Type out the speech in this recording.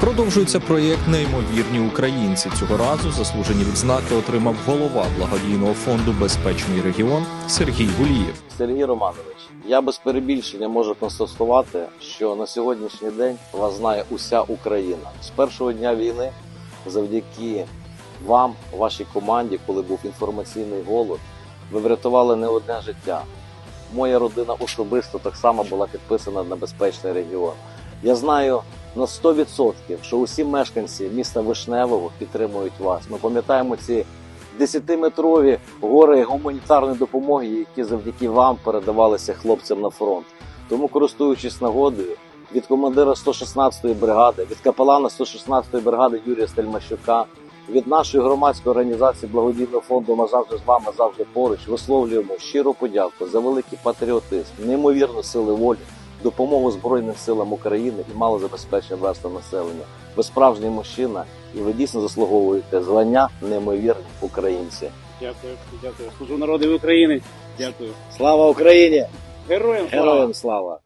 Продовжується проєкт Неймовірні українці. Цього разу заслужені відзнаки отримав голова благодійного фонду Безпечний регіон Сергій Гулієв. Сергій Романович, я без перебільшення можу констатувати, що на сьогоднішній день вас знає уся Україна. З першого дня війни, завдяки вам, вашій команді, коли був інформаційний голод, ви врятували не одне життя. Моя родина особисто так само була підписана на безпечний регіон. Я знаю на 100%, що усі мешканці міста Вишневого підтримують вас. Ми пам'ятаємо ці 10-метрові гори гуманітарної допомоги, які завдяки вам передавалися хлопцям на фронт. Тому, користуючись нагодою, від командира 116-ї бригади, від капелана 116-ї бригади Юрія Стельмащука, від нашої громадської організації благодійного фонду «Ми завжди з вами, завжди поруч висловлюємо щиру подяку за великий патріотизм, неймовірну сили волі, допомогу Збройним силам України і малозабезпеченим верствам населення. Ви справжній мужчина, і ви дійсно заслуговуєте звання неймовірні українці. Дякую, дякую. Служу народу України. Дякую. Слава Україні! Героям слава! Героям слава!